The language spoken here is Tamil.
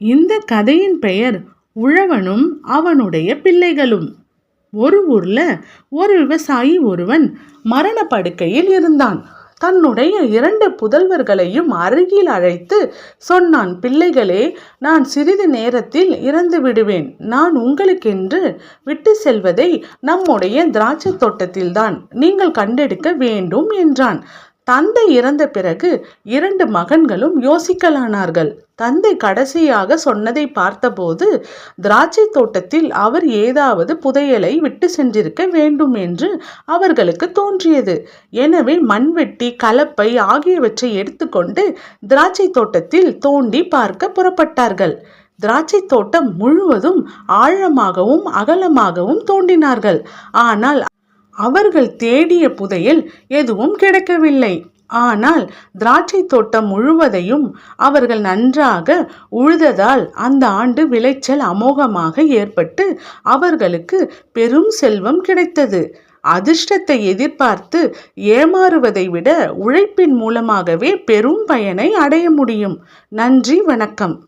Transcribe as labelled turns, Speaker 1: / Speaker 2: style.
Speaker 1: இந்த கதையின் பெயர் உழவனும் அவனுடைய பிள்ளைகளும். ஒரு ஊர்ல ஒரு விவசாயி ஒருவன் மரணப்படுக்கையில் இருந்தான். தன்னுடைய இரண்டு புதல்வர்களையும் அருகில் அழைத்து சொன்னான் பிள்ளைகளே நான் சிறிது நேரத்தில் இறந்து விடுவேன். நான் உங்களுக்கென்று விட்டு செல்வதை நம்முடைய திராட்சை தோட்டத்தில்தான் நீங்கள் கண்டெடுக்க வேண்டும் என்றான். தந்தை இறந்த பிறகு இரண்டு மகன்களும் யோசிக்கலானார்கள். தந்தை கடைசியாக சொன்னதை பார்த்தபோது திராட்சை தோட்டத்தில் அவர் ஏதாவது புதையலை விட்டு சென்றிருக்க வேண்டும் என்று அவர்களுக்கு தோன்றியது. எனவே மண்வெட்டி கலப்பை ஆகியவற்றை எடுத்துக்கொண்டு திராட்சை தோட்டத்தில் தோண்டி பார்க்க புறப்பட்டார்கள். திராட்சை தோட்டம் முழுவதும் ஆழமாகவும் அகலமாகவும் தோண்டினார்கள். ஆனால் அவர்கள் தேடிய புதையல் எதுவும் கிடைக்கவில்லை. ஆனால் திராட்சை தோட்டம் முழுவதையும் அவர்கள் நன்றாக உழுததால் அந்த ஆண்டு விளைச்சல் அமோகமாக ஏற்பட்டு அவர்களுக்கு பெரும் செல்வம் கிடைத்தது. அதிர்ஷ்டத்தை எதிர்பார்த்து ஏமாறுவதை விட உழைப்பின் மூலமாகவே பெரும் பயனை அடைய முடியும். நன்றி வணக்கம்.